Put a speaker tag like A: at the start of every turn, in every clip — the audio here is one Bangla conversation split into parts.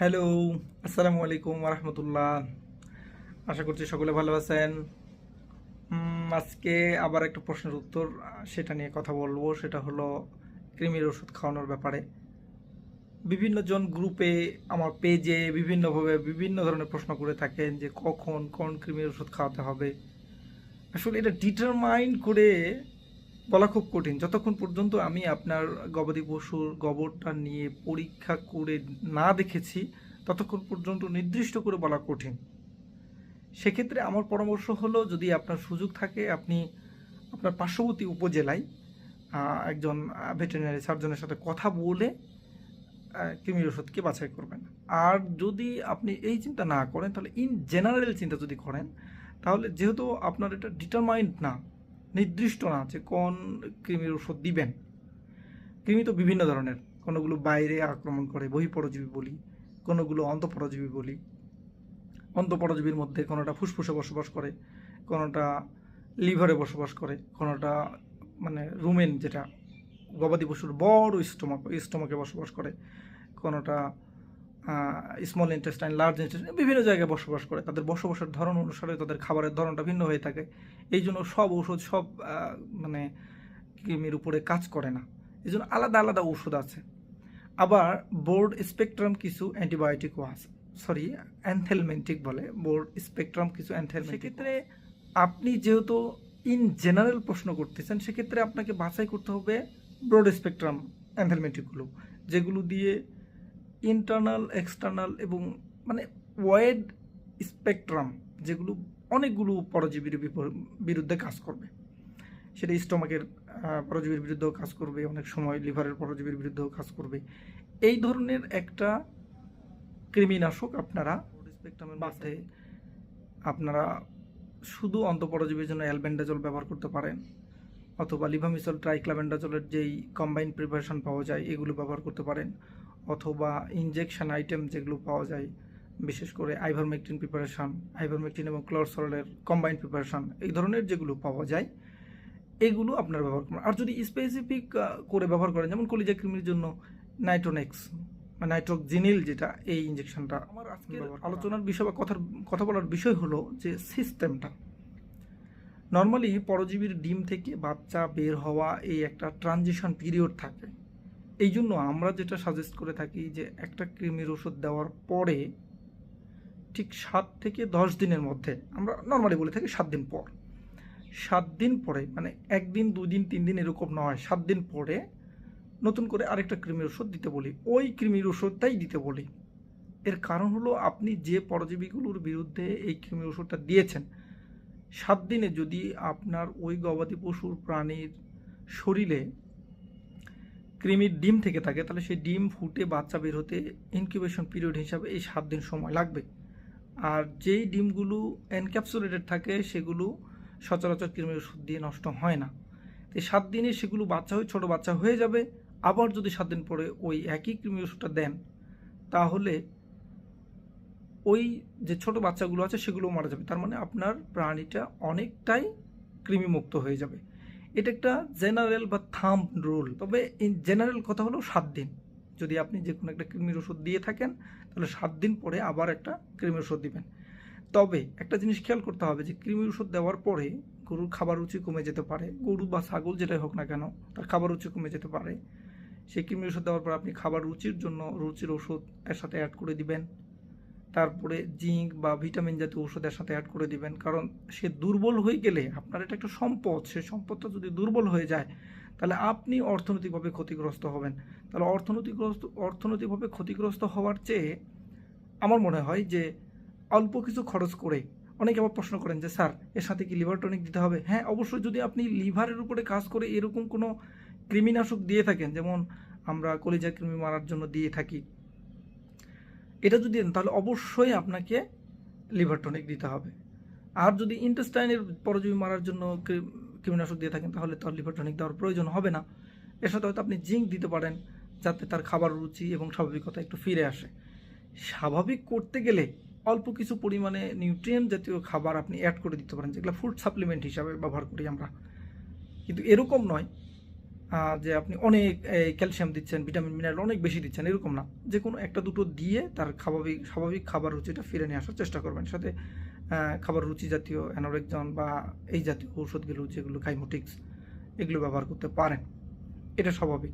A: হ্যালো, আসসালামু আলাইকুম রহমতুল্লাহ আশা করছি সকলে ভালো আছেন। আজকে আবার একটা প্রশ্নের উত্তর, সেটা নিয়ে কথা বলব। সেটা হলো কৃমির ওষুধ খাওয়ানোর ব্যাপারে। বিভিন্ন জন গ্রুপে, আমার পেজে বিভিন্নভাবে বিভিন্ন ধরনের প্রশ্ন করে থাকেন যে কখন কোন কৃমির ওষুধ খাওয়াতে হবে। আসলে এটা ডিটারমাইন করে বলা খুব কঠিন। যতক্ষণ পর্যন্ত আমি আপনার গবাদি পশুর গোবরটা নিয়ে পরীক্ষা করে না দেখেছি, ততক্ষণ পর্যন্ত নির্দিষ্ট করে বলা কঠিন। সেক্ষেত্রে আমার পরামর্শ হলো, যদি আপনার সুযোগ থাকে, আপনি আপনার পার্শ্ববর্তী উপজেলায় একজন ভেটেরিনারি সার্জনের সাথে কথা বলে কৃমির ওষুধকে বাছাই করবেন। আর যদি আপনি এই চিন্তা না করেন, তাহলে ইন জেনারেল চিন্তা যদি করেন, তাহলে যেহেতু আপনার এটা ডিটারমাইন্ড না নির্দিষ্ট না যে কোন কৃমির ওষুধ দিবেন। কৃমি তো বিভিন্ন ধরনের। কোনোগুলো বাইরে আক্রমণ করে, বহিঃপরজীবী বলি, কোনোগুলো অন্তঃপরজীবী বলি। অন্তঃপরজীবীর মধ্যে কোনোটা ফুসফুসে বসবাস করে, কোনোটা লিভারে বসবাস করে, কোনোটা মানে রুমেন যেটা গবাদি পশুর বড় স্টোমাক, স্টোমাকে বসবাস করে, কোনোটা স্মল ইন্টেস্টাইন লার্জ ইন্টেস্টাইন বিভিন্ন জায়গায় বসবাস করে। তাদের বসবাসের ধরন অনুসারে তাদের খাবারের ধরনটা ভিন্ন হয়ে থাকে। এই জন্য সব ওষুধ সব মানে কৃমির উপরে কাজ করে না। এই জন্য আলাদা আলাদা ওষুধ আছে। আবার বোর্ড স্পেকট্রাম কিছু অ্যান্টিবায়োটিকও আছে। সরি অ্যানথেলমেন্টিক বলে। বোর্ড স্পেকট্রাম কিছু অ্যানথেলমেন্টিক সেক্ষেত্রে আপনি যেহেতু ইন জেনারেল প্রশ্ন করতেছেন সেক্ষেত্রে আপনাকে বাছাই করতে হবে ব্রড স্পেকট্রাম অ্যানথেলমেন্টিকগুলো যেগুলো দিয়ে ইন্টারনাল এক্সটার্নাল এবং মানে ওয়েড স্পেকট্রাম যেগুলো অনেকগুলো পরজীবীর বিরুদ্ধে কাজ করবে। সেটা স্টমাকের পরজীবীর বিরুদ্ধেও কাজ করবে, অনেক সময় লিভারের পরজীবীর বিরুদ্ধেও কাজ করবে। এই ধরনের একটা কৃমিনাশক আপনারা স্পেকট্রামের মধ্যে আপনারা শুধু অন্তঃপরজীবীর জন্য অ্যালবেন্ডাজল ব্যবহার করতে পারেন, অথবা লিভামিসল ট্রাইক্লাবেন্ডাজলের যেই কম্বাইন প্রিপারেশন পাওয়া যায়, এগুলো ব্যবহার করতে পারেন। অথবা ইনজেকশন আইটেম যেগুলো পাওয়া যায় বিশেষ করে আইভারমেকটিন প্রিপারেশন আইভারমেকটিন এবং ক্লোরসলের কম্বাইন প্রিপারেশন এই ধরনের যেগুলো পাওয়া যায় এগুলো আপনারা ব্যবহার করবেন আর যদি স্পেসিফিক করে ব্যবহার করেন যেমন কলিজা কৃমির জন্য নাইট্রোনেক্স মানে নাইট্রোজিনিল যেটা এই ইঞ্জেকশনটা আমার আজকে আলোচনার বিষয় বা কথার কথা বলার বিষয় হলো যে সিস্টেমটা নর্মালি পরজীবীর ডিম থেকে বাচ্চা বের হওয়া এই একটা ট্রানজিশন পিরিয়ড থাকে। এই জন্য আমরা যেটা সাজেস্ট করে থাকি যে একটা কৃমির ওষুধ দেওয়ার পরে ঠিক সাত থেকে দশ দিনের মধ্যে, আমরা নর্মালি বলে থাকি সাত দিন পর। সাত দিন পরে মানে একদিন দিন তিন দিন এরকম নয়, সাত দিন পরে নতুন করে আরেকটা কৃমির ওষুধ দিতে বলি। ওই কৃমির ওষুধটাই দিতে বলি। এর কারণ হলো আপনি যে পরজীবীগুলোর বিরুদ্ধে এই কৃমির ওষুধটা দিয়েছেন, সাত দিনে যদি আপনার ওই গবাদি পশুর প্রাণীর শরীরে কৃমির ডিম থেকে থাকে, তাহলে সেই ডিম ফুটে বাচ্চা বের হতে ইনকিউবেশন পিরিয়ড হিসাবে এই সাত দিন সময় লাগবে। আর যেই ডিমগুলো এনক্যাপসুলেটেড থাকে, সেগুলো সচরাচর কৃমির ওষুধ দিয়ে নষ্ট হয় না। তো সাত দিনে সেগুলো বাচ্চা হয়ে, ছোটো বাচ্চা হয়ে যাবে। আবার যদি সাত দিন পরে ওই একই কৃমি ওষুধটা দেন, তাহলে ওই যে ছোট বাচ্চাগুলো আছে সেগুলো মারা যাবে। তার মানে আপনার প্রাণীটা অনেকটাই কৃমিমুক্ত হয়ে যাবে। এটা একটা জেনারেল বা থাম রুল। তবে জেনারেল কথা হলো সাত দিন। যদি আপনি যে কোনো একটা কৃমির ওষুধ দিয়ে থাকেন, তাহলে সাত দিন পরে আবার একটা কৃমির ওষুধ দিবেন। তবে একটা জিনিস খেয়াল করতে হবে যে, কৃমির ওষুধ দেওয়ার পরে গরুর খাবার রুচি কমে যেতে পারে। গরু বা ছাগল যেটাই হোক না কেন, তার খাবার রুচি কমে যেতে পারে। সেই কৃমির ওষুধ দেওয়ার পর আপনি খাবার রুচির জন্য রুচির ওষুধ এর সাথে অ্যাড করে দিবেন। তারপরে জিঙ্ক বা ভিটামিন জাতীয় ওষুধের সাথে অ্যাড করে দিবেন। কারণ সে দুর্বল হয়ে গেলে আপনার এটা একটা সম্পদ। সে সম্পদটা যদি দুর্বল হয়ে যায়, তাহলে আপনি অর্থনৈতিকভাবে ক্ষতিগ্রস্ত হবেন। তাহলে অর্থনৈতিকগ্রস্ত, অর্থনৈতিকভাবে ক্ষতিগ্রস্ত হওয়ার চেয়ে আমার মনে হয় যে অল্প কিছু খরচ করে অনেকে আবার প্রশ্ন করেন যে, স্যার, এর সাথে কি লিভার টনিক দিতে হবে? হ্যাঁ অবশ্যই যদি আপনি লিভারের উপরে কাজ করে এরকম কোনো কৃমিনাশক দিয়ে থাকেন, যেমন আমরা কলিজা কৃমি মারার জন্য দিয়ে থাকি এটা যদি দেন, তাহলে অবশ্যই আপনাকে লিভার টনিক দিতে হবে। আর যদি ইন্টেস্টাইনের পরজীবী মারার জন্য কৃমিনাশক দিয়ে থাকেন, তাহলে তার লিভার টনিক দেওয়ার প্রয়োজন হবে না। এর সাথে হয়তো আপনি জিঙ্ক দিতে পারেন, যাতে তার খাবার রুচি এবং স্বাভাবিকতা একটু ফিরে আসে। স্বাভাবিক করতে গেলে অল্প কিছু পরিমাণে নিউট্রিয়েন্ট জাতীয় খাবার আপনি অ্যাড করে দিতে পারেন, যেগুলো ফুড সাপ্লিমেন্ট হিসাবে ব্যবহার করি আমরা। কিন্তু এরকম নয় যে আপনি অনেক ক্যালসিয়াম দিচ্ছেন, ভিটামিন মিনারেল অনেক বেশি দিচ্ছেন, এরকম না। যে কোনো একটা দুটো দিয়ে তার স্বাভাবিক স্বাভাবিক খাবার রুচিটা ফিরে নিয়ে আসার চেষ্টা করবেন। সাথে খাবার রুচি জাতীয়, অ্যানোরেকজন বা এই জাতীয় ঔষধগুলো যেগুলো কাইমোটিক্স এগুলো ব্যবহার করতে পারেন। এটা স্বাভাবিক।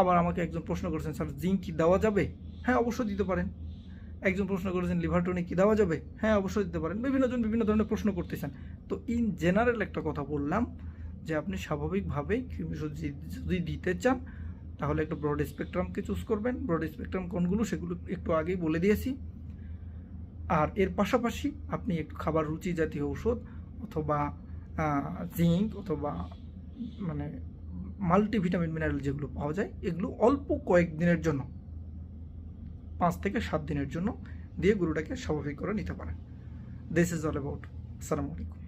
A: আবার আমাকে একজন প্রশ্ন করেছেন, স্যার, জিঙ্ক কি দেওয়া যাবে? হ্যাঁ অবশ্যই দিতে পারেন। একজন প্রশ্ন করেছেন, লিভার টনিক কি দেওয়া যাবে? হ্যাঁ অবশ্যই দিতে পারেন। বিভিন্ন জন বিভিন্ন ধরনের প্রশ্ন করতেছেন। তো ইন জেনারেল একটা কথা বললাম যে আপনি স্বাভাবিকভাবেই যদি- যদি দিতে চান, তাহলে একটু ব্রড স্পেকট্রামকে চুজ করবেন। ব্রড স্পেকট্রাম কোনগুলো সেগুলো একটু আগেই বলে দিয়েছি। আর এর পাশাপাশি আপনি একটু খাবার রুচি জাতীয় ঔষধ অথবা জিঙ্ক অথবা মানে মাল্টিভিটামিন মিনারেল যেগুলো পাওয়া যায়, এগুলো অল্প কয়েক দিনের জন্য, পাঁচ থেকে সাত দিনের জন্য দিয়ে গরুটাকে স্বাভাবিক করে নিতে পারেন। দিস ইজ অল অ্যাবাউট আসসালামু আলাইকুম।